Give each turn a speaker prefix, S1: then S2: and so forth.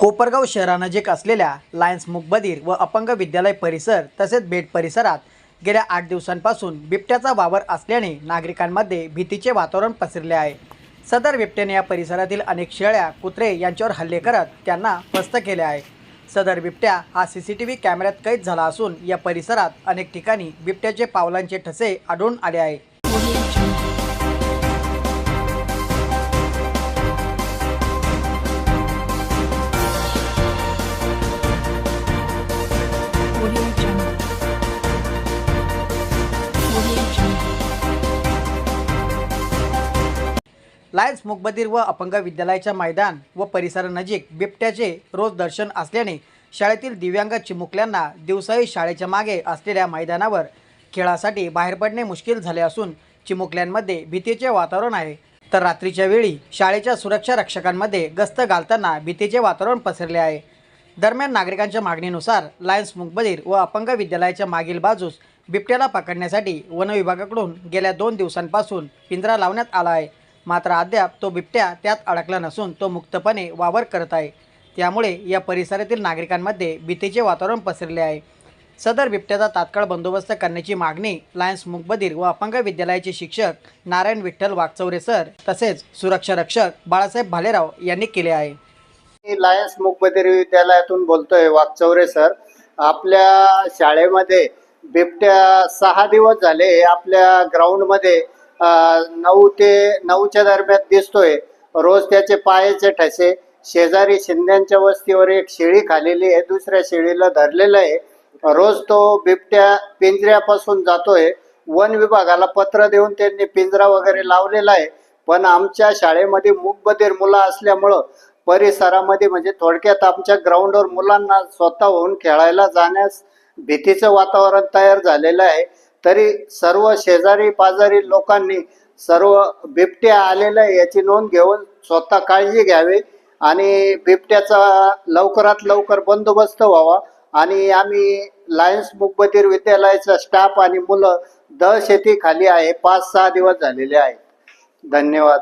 S1: कोपरगाव शहरानजीक असलेल्या लायन्स मुकबधीर व अपंग विद्यालय परिसर तसेच बेट परिसरात गेल्या आठ दिवसांपासून बिबट्याचा वावर असल्याने नागरिकांमध्ये भीतीचे वातावरण पसरले आहे. सदर बिबट्याने या परिसरातील अनेक शेळ्या कुत्रे यांच्यावर हल्ले करत त्यांना फस्त केले आहे. सदर बिबट्या हा सी सी टी व्ही कॅमेऱ्यात कैद झाला असून या परिसरात अनेक ठिकाणी बिबट्याचे पावलांचे ठसे आढळून आले आहे. लायन्स मुकबधीर व अपंग विद्यालयाच्या मैदान व परिसरानजीक बिबट्याचे रोज दर्शन असल्याने शाळेतील दिव्यांग चिमुकल्यांना दिवसाही शाळेच्या मागे असलेल्या मैदानावर खेळासाठी बाहेर पडणे मुश्किल झाले असून चिमुकल्यांमध्ये भीतीचे वातावरण आहे. तर रात्रीच्या वेळी शाळेच्या सुरक्षा रक्षकांमध्ये गस्त घालताना भीतीचे वातावरण पसरले आहे. दरम्यान नागरिकांच्या मागणीनुसार लायन्स मुकबधीर व अपंग विद्यालयाच्या मागील बाजूस बिबट्याला पकडण्यासाठी वनविभागाकडून गेल्या दोन दिवसांपासून पिंजरा लावण्यात आला आहे. मात्र अद्याप तो बिबट्या त्यात अडकला नसून तो मुक्तपणे वावर करत आहे. त्यामुळे या परिसरातील नागरिकांमध्ये भीतीचे वातावरण पसरले आहे. सदर बिबट्याचा तात्काळ बंदोबस्त करण्याची मागणी लायन्स मुकबधीर व अपंग विद्यालयाचे शिक्षक नारायण विठ्ठल वागचौरे सर तसेच सुरक्षा रक्षक बाळासाहेब भालेराव यांनी केले आहे.
S2: मी लायन्स मुकबधीर विद्यालयातून बोलतोय वाकचौरे सर. आपल्या शाळेमध्ये बिबट्या सहा दिवस झाले आपल्या ग्राउंडमध्ये नऊ ते नऊच्या दरम्यान दिसतोय. रोज त्याचे पायाचे ठसे. शेजारी शिंद्यांच्या वस्तीवर एक शेळी खालेली आहे. दुसऱ्या शेळीला धरलेलं आहे. रोज तो बिबट्या पिंजऱ्यापासून जातोय. वन विभागाला पत्र देऊन त्यांनी पिंजरा वगैरे लावलेला आहे. पण आमच्या शाळेमध्ये मुकबधीर मुलं असल्यामुळं परिसरामध्ये म्हणजे थोडक्यात आमच्या ग्राउंडवर मुलांना स्वतःहून खेळायला जाण्यास भीतीचं वातावरण तयार झालेलं आहे. तरी सर्व शेजारी पाजारी लोकांनी सर्व बिबट्या आलेलं आहे याची नोंद घेऊन स्वतः काळजी घ्यावी आणि बिबट्याचा लवकरात लवकर बंदोबस्त व्हावा. आणि आम्ही लायन्स मुकबधीर विद्यालयाचा स्टाफ आणि मुलं दहशती खाली आहे. पाच सहा दिवस झालेले आहेत. धन्यवाद.